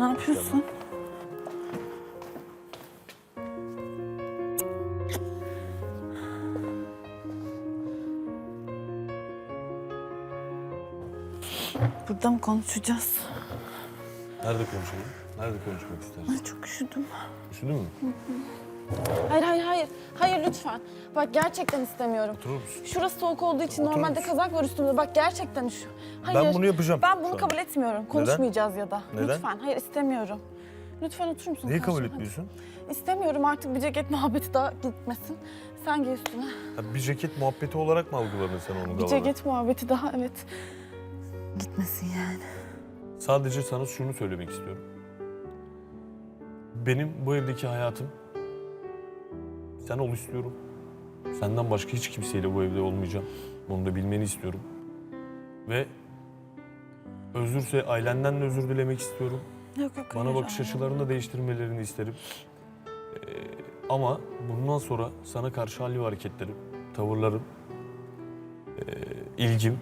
Ne yapıyorsun? Burada mı konuşacağız? Nerede konuşalım? Nerede konuşmak istersin? Ay çok üşüdüm. Üşüdün mü? Hayır hayır hayır. Hayır lütfen. Bak gerçekten istemiyorum. Oturur musun? Şurası soğuk olduğu için Oturur normalde musun? kazak var üstümde. Bak gerçekten üşü. Hayır. bunu yapacağım Ben şu bunu an. kabul etmiyorum. Konuşmayacağız ya da. Neden? Lütfen. Hayır istemiyorum. Lütfen oturur musun? Neyi kabul karşıma? etmiyorsun? İstemiyorum artık bir ceket muhabbeti daha gitmesin. Sen giy üstüne. Ha, bir ceket muhabbeti olarak mı algıladın sen onu Bir galada? ceket muhabbeti daha evet. Gitmesin yani. Sadece sana şunu söylemek istiyorum. Benim bu evdeki hayatım sen ol istiyorum. Senden başka hiç kimseyle bu evde olmayacağım. Bunu da bilmeni istiyorum. Ve özürse ailenden de özür dilemek istiyorum. Yok yok. Bana hayır, bakış hayır. açılarını da değiştirmelerini isterim. Ee, ama bundan sonra sana karşı hal ve hareketlerim, tavırlarım, ee, ilgim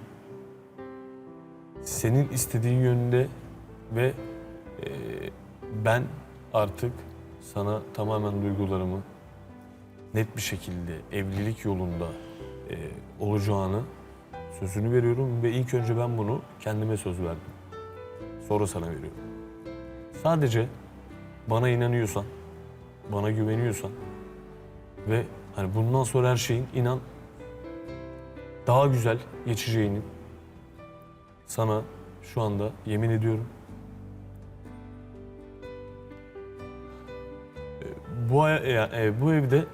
senin istediğin yönde ve ee, ben artık sana tamamen duygularımı net bir şekilde evlilik yolunda ee, olacağını sözünü veriyorum ve ilk önce ben bunu kendime söz verdim. Sonra sana veriyorum. Sadece bana inanıyorsan, bana güveniyorsan ve hani bundan sonra her şeyin inan daha güzel geçeceğini sana şu anda yemin ediyorum. Ee, Bu ya- e, bu evde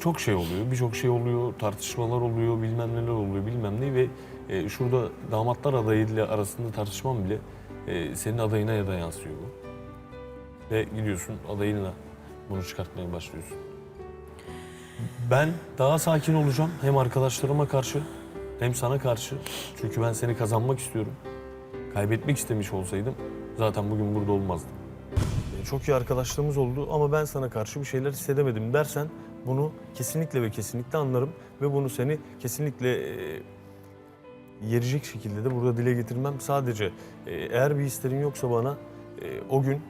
çok şey oluyor, birçok şey oluyor, tartışmalar oluyor, bilmem neler oluyor, bilmem ne ve e, şurada damatlar adayıyla arasında tartışmam bile e, senin adayına ya da yansıyor bu. Ve gidiyorsun adayınla bunu çıkartmaya başlıyorsun. Ben daha sakin olacağım hem arkadaşlarıma karşı hem sana karşı. Çünkü ben seni kazanmak istiyorum. Kaybetmek istemiş olsaydım zaten bugün burada olmazdım. E, Çok iyi arkadaşlığımız oldu ama ben sana karşı bir şeyler hissedemedim dersen bunu kesinlikle ve kesinlikle anlarım ve bunu seni kesinlikle e, yerecek şekilde de burada dile getirmem. Sadece e, eğer bir hislerin yoksa bana e, o gün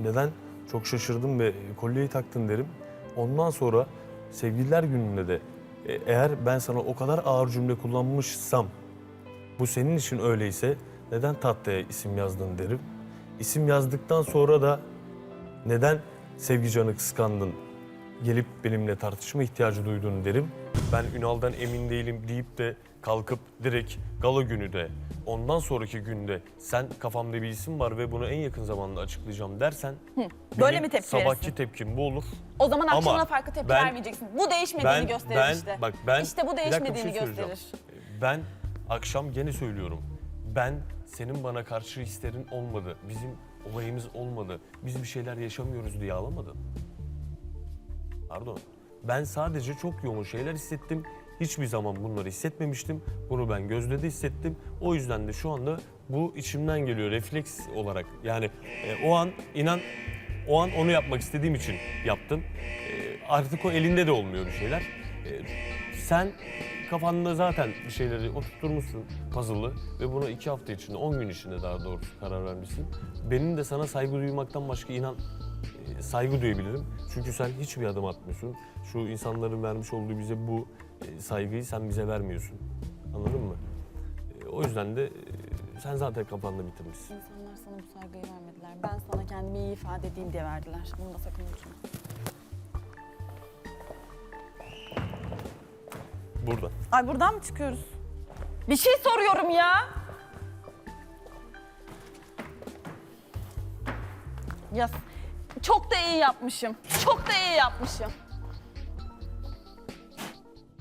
neden çok şaşırdım ve kolyeyi taktın derim. Ondan sonra sevgililer gününde de e, eğer ben sana o kadar ağır cümle kullanmışsam bu senin için öyleyse neden tahtaya isim yazdın derim. İsim yazdıktan sonra da neden Sevgican'ı kıskandın gelip benimle tartışma ihtiyacı duydun derim. Ben Ünal'dan emin değilim deyip de kalkıp direkt gala günü de ondan sonraki günde sen kafamda bir isim var ve bunu en yakın zamanda açıklayacağım dersen Böyle benim mi tepki sabahki verirsin? tepkim bu olur. O zaman Ama akşamına farklı tepki ben- vermeyeceksin. Bu değişmediğini Ben gösterir ben işte. bak ben İşte bu bir dakika bir değişmediğini şey söyleyeceğim. gösterir. Ben akşam gene söylüyorum. Ben senin bana karşı hislerin olmadı. Bizim olayımız olmadı. Biz bir şeyler yaşamıyoruz diye ağlamadım. Pardon. Ben sadece çok yoğun şeyler hissettim. Hiçbir zaman bunları hissetmemiştim. Bunu ben gözde de hissettim. O yüzden de şu anda bu içimden geliyor refleks olarak. Yani e, o an inan o an onu yapmak istediğim için yaptım. E, artık o elinde de olmuyor bir şeyler. E, sen kafanda zaten bir şeyleri oturtmuşsun puzzle'ı ve bunu iki hafta içinde, on gün içinde daha doğrusu karar vermişsin. Benim de sana saygı duymaktan başka inan e, saygı duyabilirim. Çünkü sen hiçbir adım atmıyorsun. Şu insanların vermiş olduğu bize bu e, saygıyı sen bize vermiyorsun. Anladın mı? E, O yüzden de sen zaten kafanda bitirmişsin. İnsanlar sana bu saygıyı vermediler. Ben sana kendimi iyi ifade edeyim diye verdiler. Bunu da sakın unutma. Burada. Ay buradan mı çıkıyoruz? Bir şey soruyorum ya. Ya çok da iyi yapmışım. Çok da iyi yapmışım.